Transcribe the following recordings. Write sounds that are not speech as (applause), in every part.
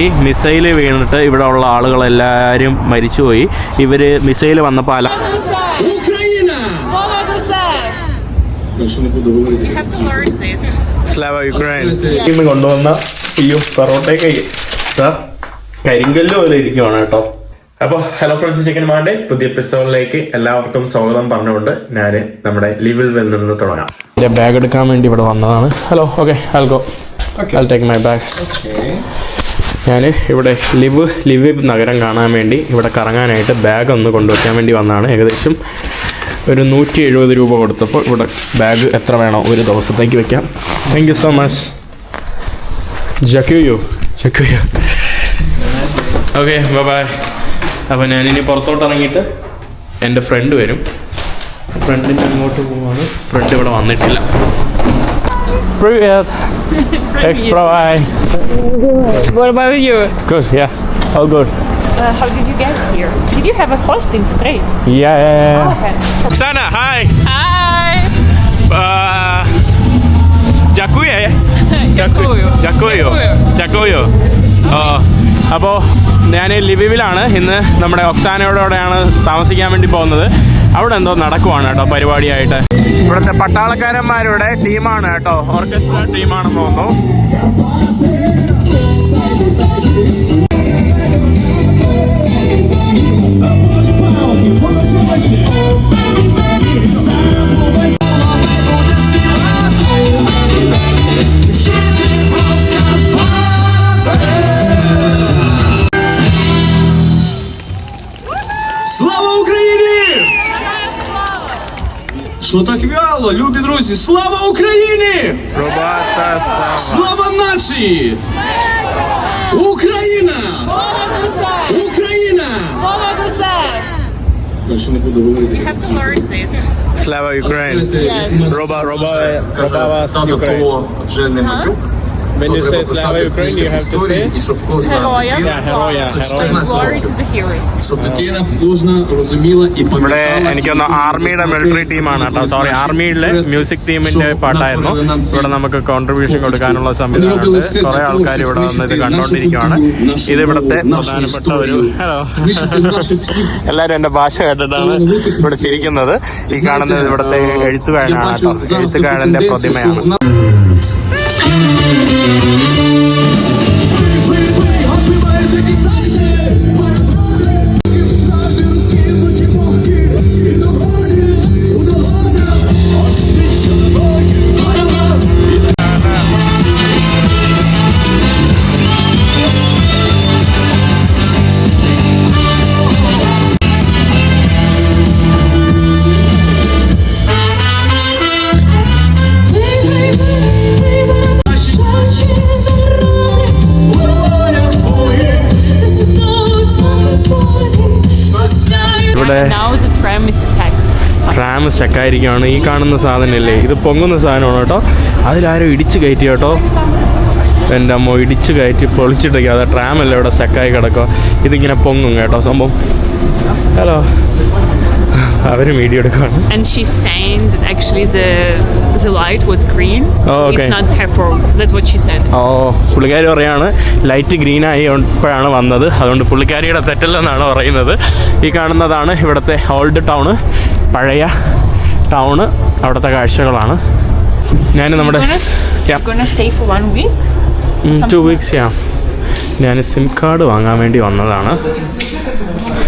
ഈ മിസൈൽ വീണിട്ട് ഇവിടെ ഉള്ള ആളുകളെല്ലാവരും മരിച്ചുപോയി. ഇവർ മിസൈൽ വന്നപ്പോ യുക്രൈൻ കൊണ്ടുവന്ന അയ്യോ പെറോട്ടയൊക്കെ കരിങ്കല്ല് പോലെ ഇരിക്കുവാണ് കേട്ടോ. അപ്പോൾ ഹലോ ഫ്രണ്ട്സ് ചിക്കൻ മാൻഡേ പുതിയ എപ്പിസോഡിലേക്ക് എല്ലാവർക്കും സ്വാഗതം പറഞ്ഞുകൊണ്ട് ഞാൻ നമ്മുടെ ലിവിൽ നിന്ന് തുടങ്ങാം. ബാഗ് എടുക്കാൻ വേണ്ടി ഇവിടെ വന്നതാണ്. Hello okay algo I take my bag ഞാൻ ഇവിടെ ലിവ് ലിവ് നഗരം കാണാൻ വേണ്ടി ഇവിടെ കറങ്ങാനായിട്ട് ബാഗ് ഒന്ന് കൊണ്ടുവയ്ക്കാൻ വേണ്ടി വന്നതാണ്. ഏകദേശം ഒരു നൂറ്റി എഴുപത് രൂപ കൊടുത്തപ്പോൾ ഇവിടെ ബാഗ് എത്ര വേണോ ഒരു ദിവസത്തേക്ക് വെക്കാം. താങ്ക് യു സോ മച്ച് ജക്കുയോ ജക്കുയോ ഓക്കെ ബൈ അപ്പോൾ ഞാനിനി പുറത്തോട്ട് ഇറങ്ങിയിട്ട് എന്റെ ഫ്രണ്ട് വരും. ഫ്രണ്ടിന്റെ അങ്ങോട്ട് പോവാണ്. ഫ്രണ്ട് ഇവിടെ വന്നിട്ടില്ല. Thanks, bro. Hi. What about you? Good. Yeah. All good. Uh, how did you get here? Did you have a hosting in Stray? Yeah. yeah, yeah. okay. Oksana, hi. Hi. Uh, Dziękuję. Dziękuję. Dziękuję. Dziękuję. അപ്പോൾ ഞാൻ ലിവിവിലാണ് ഇന്ന് നമ്മുടെ ഒക്സാനയോടെയാണ് താമസിക്കാൻ വേണ്ടി പോകുന്നത് അവിടെ എന്തോ നടക്കുവാണ് കേട്ടോ പരിപാടിയായിട്ട് ഇവിടുത്തെ പട്ടാളക്കാരന്മാരുടെ ടീമാണ് കേട്ടോ. ഓർക്കസ്ട്ര ടീമാണെന്ന് തോന്നുന്നു. Росії! Україна! Україна! Більше не буду говорити. Слава Україні! Роба, роба, роба вас, Тата того вже не матюк. When То you треба say слава писати в Україні, you книжках have to історії, say і щоб кожна Героям дитина, Yeah, героя, Тут героя. 14 Glory років, to the heroes. Щоб дитина кожна розуміла і ഇവിടെ пам'ятала. എനിക്ക് തോന്നുന്നു ആർമിയുടെ മിലിറ്ററി ടീമാണ് കേട്ടോ സോറി ആർമിയുടെ മ്യൂസിക് ടീമിന്റെ പാട്ടായിരുന്നു ഇവിടെ നമുക്ക് കോൺട്രിബ്യൂഷൻ കൊടുക്കാനുള്ള സംവിധാനമുണ്ട് കുറെ ആൾക്കാർ ഇവിടെ വന്ന് ഇത് കണ്ടോണ്ടിരിക്കുവാണ് ഇത് ഇവിടുത്തെ പ്രധാനപ്പെട്ട ഒരു ഹലോ എല്ലാവരും എന്റെ ഭാഷ കേട്ടിട്ടാണ് ഇവിടെ ചിരിക്കുന്നത് ഈ കാണുന്നത് ഇവിടുത്തെ എഴുത്തുകാരനാണ് കേട്ടോ എഴുത്തുകാരന്റെ പ്രതിമയാണ് ഇവിടെ റാമസ് ചക്കായിരിക്കുകയാണ് ഈ കാണുന്ന സാധനമല്ലേ? ഇത് പൊങ്ങുന്ന സാധനമാണ് കേട്ടോ. അതിലാരും ഇടിച്ച് കയറ്റി കേട്ടോ. എന്റെ അമ്മ ഇടിച്ച് കയറ്റി പൊളിച്ചിട്ടൊക്കെ അത് ട്രാമല്ല ഇവിടെ സ്റ്റക്കായി കിടക്കുക. ഇതിങ്ങനെ പൊങ്ങും കേട്ടോ സംഭവം. ഹലോ അവരും വീഡിയോ എടുക്കുകയാണ്. The light was green. So Oh, okay. It's not her fault. That's what she said. Oh, പുള്ളിക്കാരി പറയാണ് ലൈറ്റ് ഗ്രീൻ ആയി ഇപ്പോഴാണ് വന്നത് അതുകൊണ്ട് പുള്ളിക്കാരിയുടെ തെറ്റല്ലെന്നാണ് പറയുന്നത് ഈ കാണുന്നതാണ് ഇവിടുത്തെ ഓൾഡ് ടൗണ് പഴയ ടൗണ് അവിടുത്തെ കാഴ്ചകളാണ് ഞാൻ നമ്മുടെ You're gonna stay for one week? Two weeks ഞാൻ സിം കാർഡ് വാങ്ങാൻ വേണ്ടി വന്നതാണ്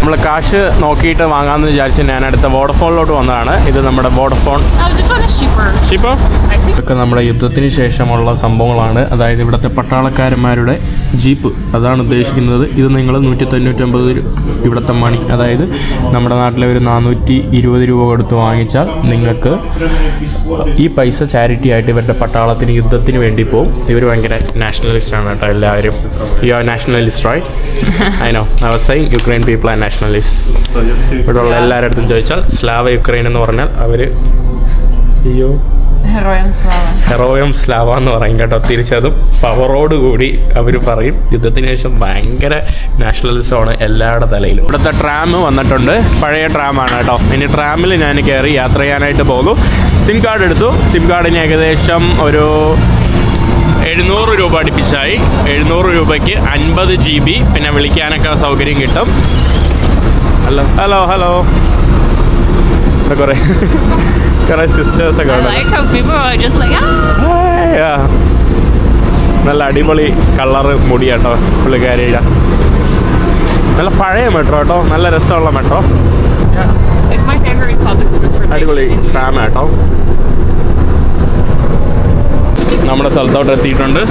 നമ്മൾ കാശ് നോക്കിയിട്ട് വാങ്ങാമെന്ന് വിചാരിച്ച് ഞാൻ അടുത്ത വോഡഫോണിലോട്ട് വന്നതാണ്. ഇത് നമ്മുടെ വോഡഫോൺ. ഇതൊക്കെ നമ്മുടെ യുദ്ധത്തിന് ശേഷമുള്ള സംഭവങ്ങളാണ്. അതായത് ഇവിടുത്തെ പട്ടാളക്കാരന്മാരുടെ ജീപ്പ്. അതാണ് ഉദ്ദേശിക്കുന്നത്. ഇത് നിങ്ങൾ നൂറ്റി തൊണ്ണൂറ്റൊമ്പത് ഇവിടുത്തെ മണി അതായത് നമ്മുടെ നാട്ടിലെ ഒരു നാനൂറ്റി ഇരുപത് രൂപ കൊടുത്ത് വാങ്ങിച്ചാൽ നിങ്ങൾക്ക് ഈ പൈസ ചാരിറ്റി ആയിട്ട് ഇവരുടെ പട്ടാളത്തിന് യുദ്ധത്തിന് വേണ്ടി പോകും ഇവർ ഭയങ്കര നാഷണലിസ്റ്റ് ആണ് കേട്ടോ എല്ലാവരും. You are nationalist right I know I was Ukraine people are nationalist ഇവിടെ എല്ലാവരുടെ ചോദിച്ചാൽ സ്ലാവ യുക്രൈൻ എന്ന് പറഞ്ഞാൽ അവർ അയ്യോ. ഹെറോയം സ്ലാവ. എന്ന് പറയും കേട്ടോ. തിരിച്ചതും പവറോട് കൂടി അവർ പറയും. യുദ്ധത്തിന് ശേഷം ഭയങ്കര നാഷണലിസമാണ് എല്ലാവരുടെ തലയിലും. ഇവിടുത്തെ ട്രാം വന്നിട്ടുണ്ട്. പഴയ ട്രാം ആണ് കേട്ടോ. ഇനി ട്രാമിൽ ഞാൻ കയറി യാത്ര ചെയ്യാനായിട്ട് പോകുന്നു. സിം കാർഡ് എടുത്തു. സിം കാർഡിന് ഏകദേശം ഒരു എഴുന്നൂറ് രൂപ അടുപ്പിച്ചായി. എഴുന്നൂറ് രൂപയ്ക്ക് അൻപത് ജി ബി പിന്നെ വിളിക്കാനൊക്കെ സൗകര്യം കിട്ടും. ഹലോ ഹലോ ഹലോ ഇവിടെ കുറേ കുറേ സിസ്റ്റേഴ്സ് ഒക്കെ I ഉണ്ട് like how people are just like, ah. നല്ല അടിപൊളി കളറ് മുടി കേട്ടോ പുള്ളിക്കാരിയുടെ. നല്ല പഴയ മെട്രോ കേട്ടോ നല്ല രസമുള്ള മെട്രോ. അടിപൊളി ട്രാം കേട്ടോ നമ്മുടെ സ്ഥലത്തോട്ട് എത്തിയിട്ടുണ്ട്.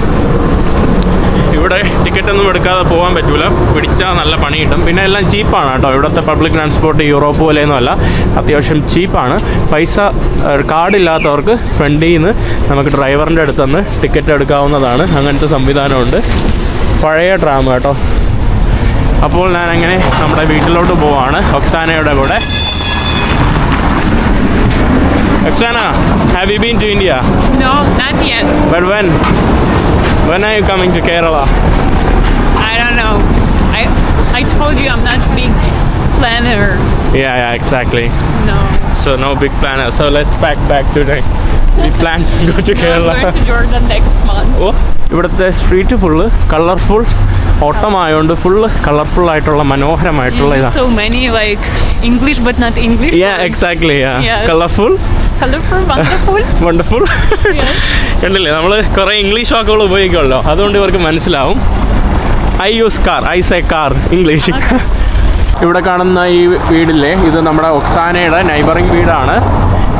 ഇവിടെ ടിക്കറ്റ് ഒന്നും എടുക്കാതെ പോകാൻ പറ്റൂല. പിടിച്ചാൽ നല്ല പണി കിട്ടും. പിന്നെ എല്ലാം ചീപ്പാണ് കേട്ടോ. ഇവിടുത്തെ പബ്ലിക് ട്രാൻസ്പോർട്ട് യൂറോപ്പ് പോലെയൊന്നും അല്ല. അത്യാവശ്യം ചീപ്പാണ് പൈസ കാർഡില്ലാത്തവർക്ക് ഫ്രണ്ടിൽ നിന്ന് നമുക്ക് ഡ്രൈവറിന്റെ അടുത്തുനിന്ന് ടിക്കറ്റ് എടുക്കാവുന്നതാണ്. അങ്ങനത്തെ സംവിധാനമുണ്ട്. പഴയ ട്രാം കേട്ടോ. അപ്പോൾ ഞാൻ അങ്ങനെ നമ്മുടെ വീട്ടിലോട്ട് പോവാണ്. ഒക്സാനയുടെ കൂടെ. Oksana, have you been to India? No, not yet. But when? When are you coming to Kerala? I don't know. I I told you I'm not big planner. Yeah, yeah, exactly. No. So no big planner. So let's pack back today. We (laughs) plan to go to No, I'm Kerala. going to Jordan next month. ഓ ഇവിടുത്തെ street full colourful ഓട്ടമായതുകൊണ്ട് full colourful ആയിട്ടുള്ള മനോഹരമായിട്ടുള്ള ഇതാണ് So many like English but not English. Yeah, words. exactly. Yeah. (laughs) Yes. കണ്ടില്ലേ? നമ്മൾ കുറേ English വാക്കുകൾ ഉപയോഗിക്കുമല്ലോ. അതുകൊണ്ട് ഇവർക്ക് മനസ്സിലാവും. I use car I say car English ഇവിടെ കാണുന്ന ഈ വീടില്ലേ? ഇത് നമ്മുടെ ഒക്സാനയുടെ നൈബറിംഗ് വീടാണ്.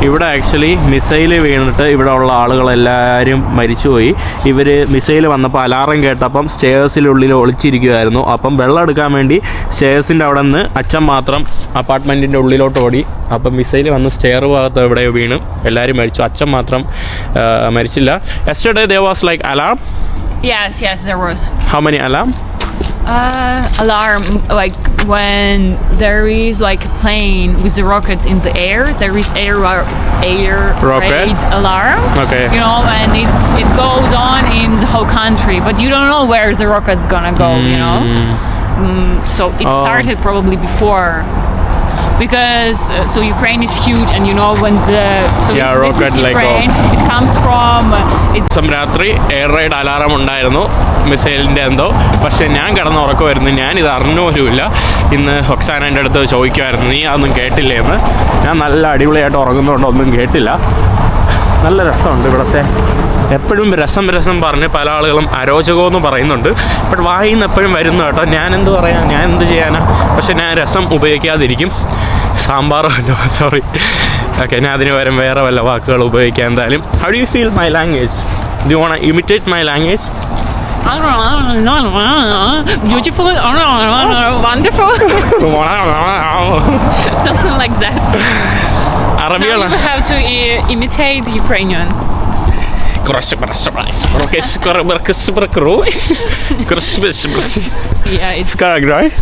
ഇവിടെ ആക്ച്വലി മിസൈൽ വീണിട്ട് ഇവിടെ ഉള്ള ആളുകളെല്ലാവരും മരിച്ചുപോയി. ഇവർ മിസൈൽ വന്നപ്പോൾ അലാറം കേട്ടപ്പം സ്റ്റേഴ്സിനുള്ളിൽ ഒളിച്ചിരിക്കുമായിരുന്നു അപ്പം വെള്ളം എടുക്കാൻ വേണ്ടി സ്റ്റേഴ്സിന്റെ അവിടെ നിന്ന് അച്ഛൻ മാത്രം അപ്പാർട്ട്മെന്റിന്റെ ഉള്ളിലോട്ട് ഓടി. അപ്പം മിസൈൽ വന്ന് സ്റ്റെയർ ഭാഗത്ത് എവിടെ വീണ്. എല്ലാവരും മരിച്ചു. അച്ഛൻ മാത്രം മരിച്ചില്ല. Yesterday there was like alarm Yes, yes, there was. How many alarm Uh, alarm like when there is like a plane with the rockets in the air there is air air Rocket? raid alarm Okay. you know and it's it goes on in the whole country but you don't know where the rocket's gonna go you know mm, so it Oh. started probably before because uh, so Ukraine is huge and you know when the so Yeah, this rocket is like. Ukraine. It comes from uh, it's രാത്രി air ride alarm ഉണ്ടായിരുന്നു മിസൈലിന്റെ എന്തോ. പക്ഷേ ഞാൻ കിടന്ന് ഉറക്കമായിരുന്നു ഞാനിത് അറിഞ്ഞുപോലുമില്ല. ഇന്ന് ഹൊക്സാനന്റെ അടുത്ത് ചോദിക്കുമായിരുന്നു നീ അതൊന്നും കേട്ടില്ലേ എന്ന് ഞാൻ നല്ല അടിപൊളിയായിട്ട് ഉറങ്ങുന്നതുകൊണ്ട് ഒന്നും കേട്ടില്ല. നല്ല രസമുണ്ട് ഇവിടുത്തെ. എപ്പോഴും രസം രസം പറഞ്ഞ് പല ആളുകളും അരോചകമെന്ന് പറയുന്നുണ്ട്. ബട്ട് വായിൽ നിന്ന് എപ്പോഴും വരുന്നു കേട്ടോ ഞാൻ എന്ത് പറയാം ഞാൻ എന്ത് ചെയ്യാനാ? പക്ഷെ ഞാൻ രസം ഉപയോഗിക്കാതിരിക്കും. സാമ്പാറോ (laughs) സോറി ഓക്കെ ഞാൻ അതിന് പകരം വേറെ വല്ല വാക്കുകൾ ഉപയോഗിക്കാം എന്തായാലും. How do you feel my language do want imitate my language beautiful wonderful. (laughs) Something like that. Now അറബികളാണ് you have to imitate Ukrainian. Yeah it's correct right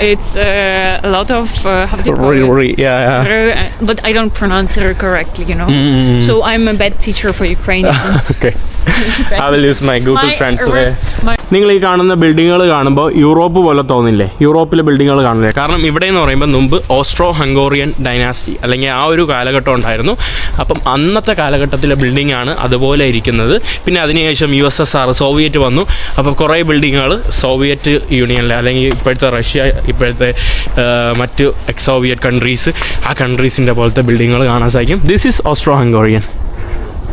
it's uh, a lot of uh, how do you call Re- it? re- yeah yeah Uh, but I don't pronounce it correctly, you know. Mm. So I'm a bad teacher for Ukrainian. (laughs) okay (laughs) I will use my Google My- Translate my നിങ്ങൾ ഈ കാണുന്ന ബിൽഡിങ്ങുകൾ കാണുമ്പോൾ Europe പോലെ തോന്നില്ലേ? യൂറോപ്പിലെ ബിൽഡിങ്ങുകൾ കാണില്ലേ കാരണം ഇവിടെ എന്ന് പറയുമ്പോൾ മുമ്പ് ഓസ്ട്രോ ഹംഗോറിയൻ ഡൈനാസ്റ്റി അല്ലെങ്കിൽ ആ ഒരു കാലഘട്ടം ഉണ്ടായിരുന്നു. അപ്പം അന്നത്തെ കാലഘട്ടത്തിലെ ബിൽഡിംഗ് ആണ് അതുപോലെ ഇരിക്കുന്നത്. പിന്നെ അതിനുശേഷം U S S R Soviet വന്നു. അപ്പോൾ കുറേ ബിൽഡിങ്ങുകൾ സോവിയറ്റ് യൂണിയനിലെ അല്ലെങ്കിൽ ഇപ്പോഴത്തെ റഷ്യ ഇപ്പോഴത്തെ മറ്റ് എക്സ് സോവിയറ്റ് കൺട്രീസ് ആ കൺട്രീസിന്റെ പോലത്തെ ബിൽഡിങ്ങുകൾ കാണാൻ സാധിക്കും. This is Austro Hungarian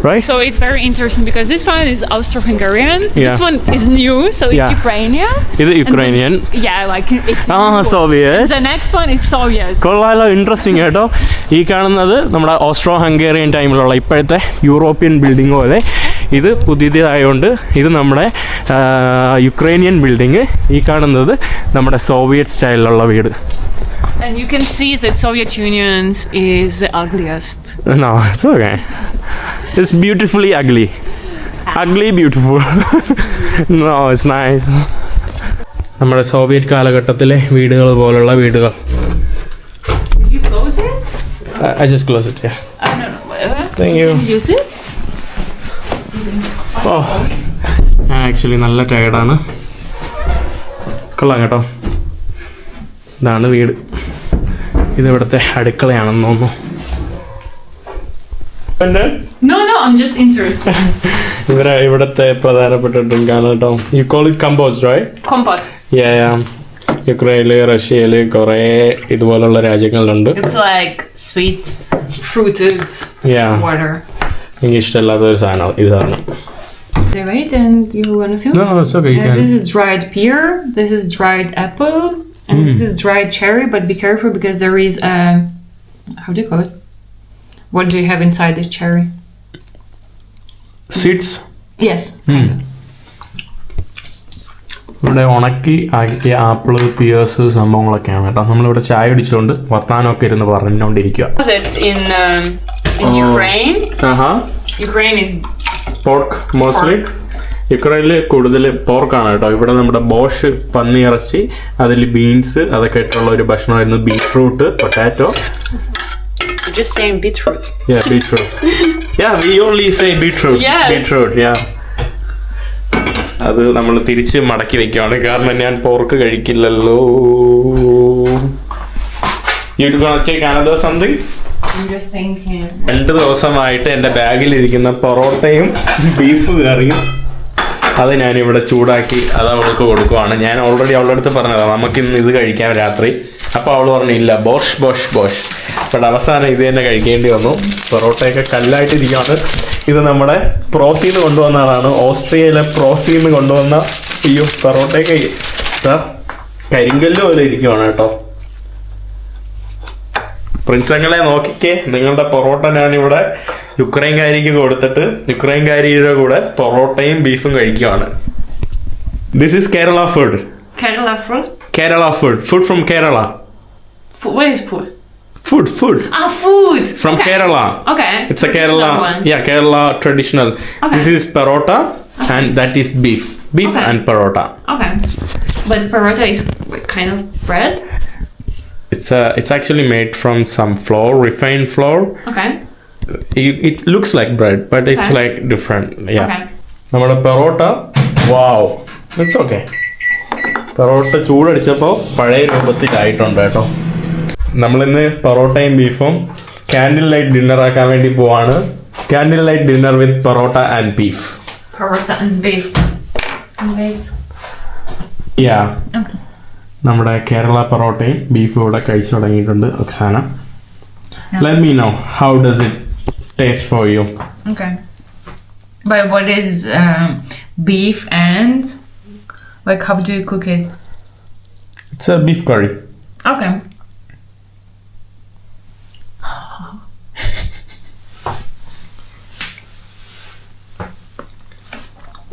right So it's very interesting because this one is Austro-Hungarian. Yeah. This one is new, so it's Yeah. Ukrainian. ഇത് And the- Ukrainian yeah, like it's. ആ new. Soviet The next one is Soviet. കൊള്ളാലോ interesting കേട്ടോ ഈ കാണുന്നത് നമ്മുടെ Austro Hungarian ടൈമിലുള്ള ഇപ്പോഴത്തെ European building പോലെ ഇത് പുതിയതായതുകൊണ്ട് ഇത് നമ്മുടെ യുക്രൈനിയൻ ബിൽഡിങ് ഈ കാണുന്നത് നമ്മുടെ സോവിയറ്റ് സ്റ്റൈലിലുള്ള വീട് And you can see that Soviet Union is the ugliest. No, it's okay. It's beautifully ugly. Ugly beautiful. no, it's nice. നമ്മുടെ സോവിയറ്റ് കാലഘട്ടത്തിലെ വീടുകൾ പോലുള്ള വീടുകൾ You close it? I just close it, yeah. I don't know. Thank you. Use it? ഓ ഞാൻ actually നല്ല ടയർഡാണ് കൊള്ളാം കേട്ടോ ഇതാണ് വീട് ഇത് ഇവിടുത്തെ അടുക്കളയാണെന്ന് തോന്നുന്നു No, no, I'm just interested. ഇവരെ ഇവിടുത്തെ പ്രധാനപ്പെട്ട ഡ്രിങ്ക് ആണ് കേട്ടോ you call it compote right Kompot. യുക്രൈനിൽ റഷ്യയിൽ കുറെ ഇതുപോലുള്ള രാജ്യങ്ങളിലുണ്ട് It's like sweet, fruited yeah water. എനിക്ക് ഇഷ്ടമല്ലാത്ത ഒരു സാധനം ഈ സാധനം Okay, wait, and you wanna feel? No, it's okay. You Uh, can. this is dried pear. This is dried apple, and this is dried cherry. But be careful because there is a how do you call it? What do you have inside this cherry? Seeds. Yes. ഇവിടെ ഉണക്കി ആക്കിയ apple Pierce സംഭവങ്ങളൊക്കെയാണ് കേട്ടോ നമ്മളിവിടെ ചായ കുടിച്ചുകൊണ്ട് വർത്താനമൊക്കെ ഇരുന്ന് പറഞ്ഞുകൊണ്ടിരിക്കുക Was it in um, in Oh. Ukraine? Ukraine is pork mostly യുക്രൈനിൽ കൂടുതൽ പോർക്കാണ് കേട്ടോ ഇവിടെ നമ്മുടെ ബോഷ് പന്നി ഇറച്ചി അതിൽ ബീൻസ് അതൊക്കെ ഇട്ടുള്ള ഒരു ഭക്ഷണമായിരുന്നു beetroot potato just saying beetroot. Yeah, beetroot. yeah, we only say beetroot. Yes. Beetroot, yeah. അത് നമ്മൾ തിരിച്ച് മടക്കി വെക്കുകയാണ് കാരണം ഞാൻ പോർക്ക് കഴിക്കില്ലല്ലോ യു ടേക്ക് അനദർ സംതിങ്. രണ്ട് ദിവസമായിട്ട് എന്റെ ബാഗിലിരിക്കുന്ന പൊറോട്ടയും ബീഫ് കറിയും അത് ഞാനിവിടെ ചൂടാക്കി അത് അവൾക്ക് കൊടുക്കുവാണ്. ഞാൻ ഓൾറെഡി അവളുടെ അടുത്ത് നമുക്ക് ഇന്ന് ഇത് കഴിക്കാം രാത്രി. അപ്പോൾ അവൾ പറഞ്ഞു ഇല്ല ബോഷ് ബോഷ് ബോഷ്. ബട്ട് അവസാനം ഇത് തന്നെ കഴിക്കേണ്ടി വന്നു. പൊറോട്ടയൊക്കെ കല്ലായിട്ടിരിക്കുകയാണ്. ഇത് നമ്മുടെ പ്രോസീന്ന് കൊണ്ടുവന്നതാണ് ഓസ്ട്രിയയിലെ പ്രോസീന്ന് കൊണ്ടുവന്ന ഈ പൊറോട്ടയൊക്കെ സാർ കരിങ്കല്ല് പോലെ ഇരിക്കുവാണ് കേട്ടോ. പ്രിൻസങ്ങളെ നോക്കിക്കേ നിങ്ങളുടെ പൊറോട്ട ഞാനിവിടെ യുക്രൈൻകാരിക്ക് കൊടുത്തിട്ട് യുക്രൈൻകാരിയുടെ കൂടെ പൊറോട്ടയും ബീഫും കഴിക്കുകയാണ് this is Kerala food. Kerala food food from Kerala Food. Food? Food food Ah, food. From okay. Kerala Okay. It's a Kerala one. Yeah Kerala traditional Okay. This is parotta and that is beef beef Okay. And parotta Okay. But parotta is kind kind of bread. It's uh, it's actually made from some flour, refined flour. Okay. It, it looks like bread, but it's Okay. like different. Yeah. Okay. നമ്മുടെ parotta wow it's okay parotta ചൂടടിച്ചപ്പോൾ പഴയ രൂപത്തിലായിട്ടുണ്ട് കേട്ടോ നമ്മളിന്ന് പൊറോട്ടയും ബീഫും candle light dinner ആക്കാൻ വേണ്ടി പോവാണ് candle light dinner with light and beef Paratha and beef. And Wait. Yeah Okay. നമ്മുടെ കേരള പൊറോട്ടയും ബീഫും ഇവിടെ കഴിച്ചു തുടങ്ങിയിട്ടുണ്ട് Oksana let me know how does it taste for you Okay. But what is um, beef and like how do you cook it? It's a beef curry Okay.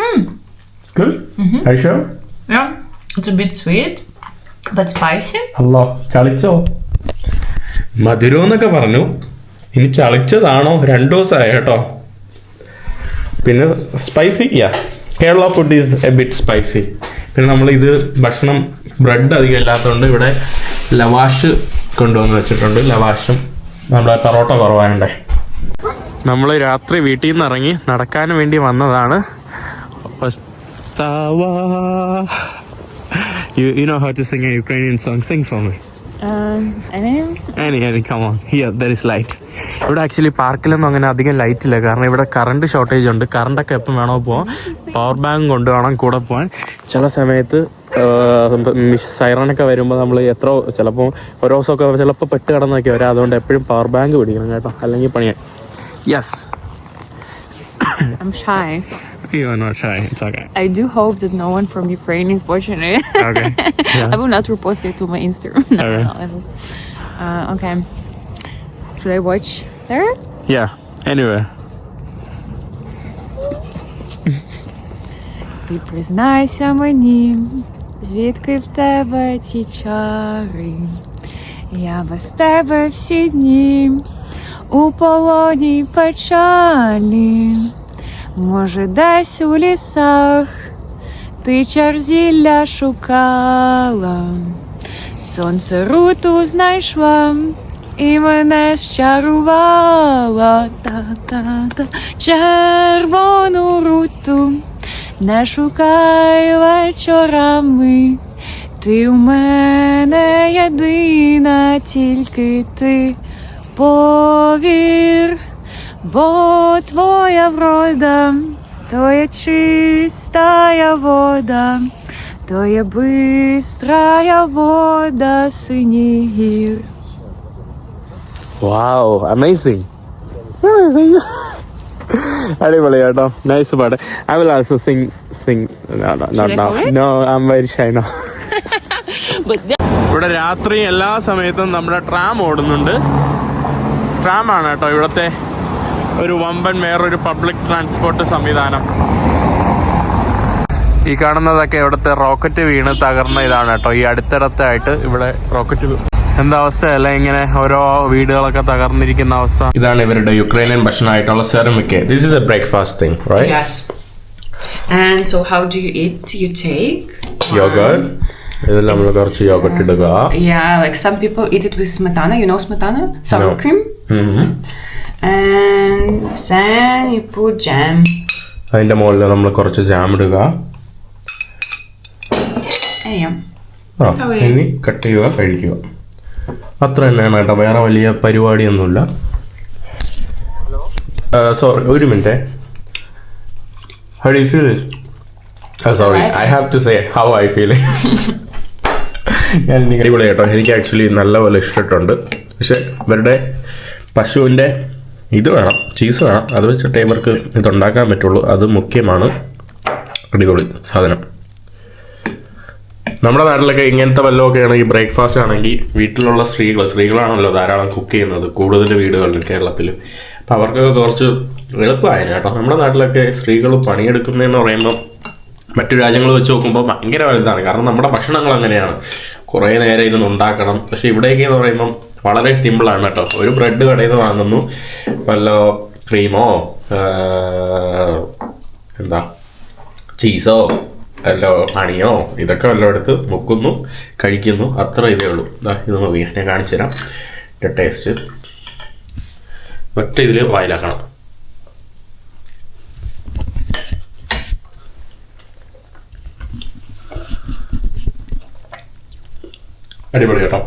It's good I sure Yeah. It's a bit sweet, but spicy. അല്ലോ ചളിച്ചോ? മധുരം എന്നൊക്കെ പറഞ്ഞു. ഇനി ചളിച്ചതാണോ? രണ്ടു ദിവസമായ കേട്ടോ. പിന്നെ spicy yeah Kerala food is a bit spicy പിന്നെ നമ്മൾ ഇത് ഭക്ഷണം ബ്രെഡ് അധികം ഇല്ലാത്തതുകൊണ്ട് ഇവിടെ ലവാഷ് കൊണ്ടുവന്ന് വെച്ചിട്ടുണ്ട്. ലവാഷും നമ്മുടെ പൊറോട്ട കുറവാനുണ്ടേ നമ്മൾ രാത്രി വീട്ടിൽ നിന്ന് ഇറങ്ങി നടക്കാൻ വേണ്ടി വന്നതാണ്. You, you know how to sing a Ukrainian song. Sing for me. Um, and Any, any, come on. Here, there is light. ഇവിടെ ആക്ച്വലി പാർക്കിലൊന്നും അങ്ങനെ അധികം ലൈറ്റ് ഇല്ല കാരണം ഇവിടെ കറണ്ട് ഷോർട്ടേജ് ഉണ്ട് കറണ്ടൊക്കെ എപ്പം വേണോ പോവാം പവർ ബാങ്ക് കൊണ്ട് വേണം കൂടെ പോകാൻ ചില സമയത്ത് സൈറണൊക്കെ വരുമ്പോൾ നമ്മൾ എത്ര ചിലപ്പോൾ ഓരോ ദിവസമൊക്കെ ചിലപ്പോൾ പെട്ട് കിടന്നൊക്കെ വരാം അതുകൊണ്ട് എപ്പോഴും പവർ ബാങ്ക് പിടിക്കണം കേട്ടോ അല്ലെങ്കിൽ പണിയാൻ yes I'm shy. you. It's okay. I do hope that no one from Ukraine is watching it. Okay. (laughs) Yeah. I will not repost it to my Instagram. (laughs) No, okay. No, uh, okay. Should I watch there? Yeah. Anywhere. (laughs) Ти признайся мені, звідки в тебе ті чари? Я без тебе всі дні у полоні печалі. Може, десь у лісах ти чар зілля шукала, сонце руту знайшла і мене щарувала. Та-та-та червону руту. Не шукай вечорами, ти у мене єдина, тільки ти повір, бо твоя врода То я чистая вода, то я быстрая вода синих гір. Wow amazing അടിപൊളി കേട്ടോ nice പാട്ട് I will also sing sing Should I hold it? No I'm very shy no ഇവിടെ രാത്രി എല്ലാ സമയത്തും നമ്മുടെ tram ഓടുന്നുണ്ട് tram ആണ് കേട്ടോ ഇവിടുത്തെ ഒരു വമ്പൻ വേറൊരു പബ്ലിക് ട്രാൻസ്പോർട്ട് സംവിധാനം ഈ കാണുന്നതൊക്കെ ഇവിടുത്തെ റോക്കറ്റ് വീണ് തകർന്ന ഇതാണ് കേട്ടോ ഈ അടുത്തിടത്തായിട്ട് ഇവിടെ റോക്കറ്റ് എന്താ അവസ്ഥയല്ല ഇങ്ങനെ ഓരോ വീടുകളൊക്കെ തകർന്നിരിക്കുന്ന അവസ്ഥ ഇതാണ് ഇവരുടെ യുക്രൈനിയൻ ഭക്ഷണമായിട്ടുള്ള സെറമിക്ക് this is a breakfast thing right Yes. And so how do you eat? You take yogurt. ഇതിൽ നമ്മൾ കുറച്ച് യോഗട്ട് ഇടുക Yeah, like some people eat it with smetana. You know smetana? Sour No. And then you put jam. അതിന്റെ മുകളിൽ നമ്മൾ കുറച്ച് jam ഇടുക. ആ ഇനി കട്ട് ചെയ്യുക കഴിക്കുക. അത്ര തന്നെയാണ് കേട്ടോ. വേറെ വലിയ പരിപാടിയൊന്നുമില്ല. സോറി ഒരു minute. How do feel sorry I have to say how I feel ഞാൻ അടിപൊളി കേട്ടോ. എനിക്ക് ആക്ച്വലി നല്ലപോലെ ഇഷ്ടപ്പെട്ടുണ്ട് പക്ഷെ ഇവരുടെ പശുവിന്റെ ഇത് വേണം ചീസ് വേണം. അത് വെച്ചിട്ടേ ഇവർക്ക് ഇതുണ്ടാക്കാൻ പറ്റുള്ളൂ. അത് മുഖ്യമാണ് അടിപൊളി സാധനം. നമ്മുടെ നാട്ടിലൊക്കെ ഇങ്ങനത്തെ വല്ലതൊക്കെ ആണെങ്കിൽ ബ്രേക്ക്ഫാസ്റ്റ് ആണെങ്കിൽ വീട്ടിലുള്ള സ്ത്രീകൾ സ്ത്രീകളാണല്ലോ ധാരാളം കുക്ക് ചെയ്യുന്നത് കൂടുതൽ വീടുകളിൽ കേരളത്തിൽ അപ്പം അവർക്കൊക്കെ കുറച്ച് എളുപ്പമായിരുന്നു കേട്ടോ. നമ്മുടെ നാട്ടിലൊക്കെ സ്ത്രീകൾ പണിയെടുക്കുന്നതെന്ന് പറയുമ്പോൾ മറ്റു രാജ്യങ്ങൾ വെച്ച് നോക്കുമ്പോൾ ഭയങ്കര വലുതാണ്. കാരണം നമ്മുടെ ഭക്ഷണങ്ങൾ അങ്ങനെയാണ്. കുറേ നേരം ഇതൊന്നും ഉണ്ടാക്കണം. പക്ഷെ ഇവിടേക്ക് എന്ന് പറയുമ്പം വളരെ സിമ്പിളാണ് കേട്ടോ. ഒരു ബ്രെഡ് കടയിൽ നിന്ന് വാങ്ങുന്നു. വല്ല ക്രീമോ എന്താ ചീസോ വല്ലോ ഹണിയോ ഇതൊക്കെ വല്ലതും എടുത്ത് മുക്കുന്നു കഴിക്കുന്നു. അത്ര ഇതേ ഉള്ളൂ. ഇതാ നോക്കി ഞാൻ കാണിച്ചു തരാം. ടേസ്റ്റ് ഒറ്റ ഇതിൽ വായിലാക്കണം. അടിപൊളി കേട്ടോ.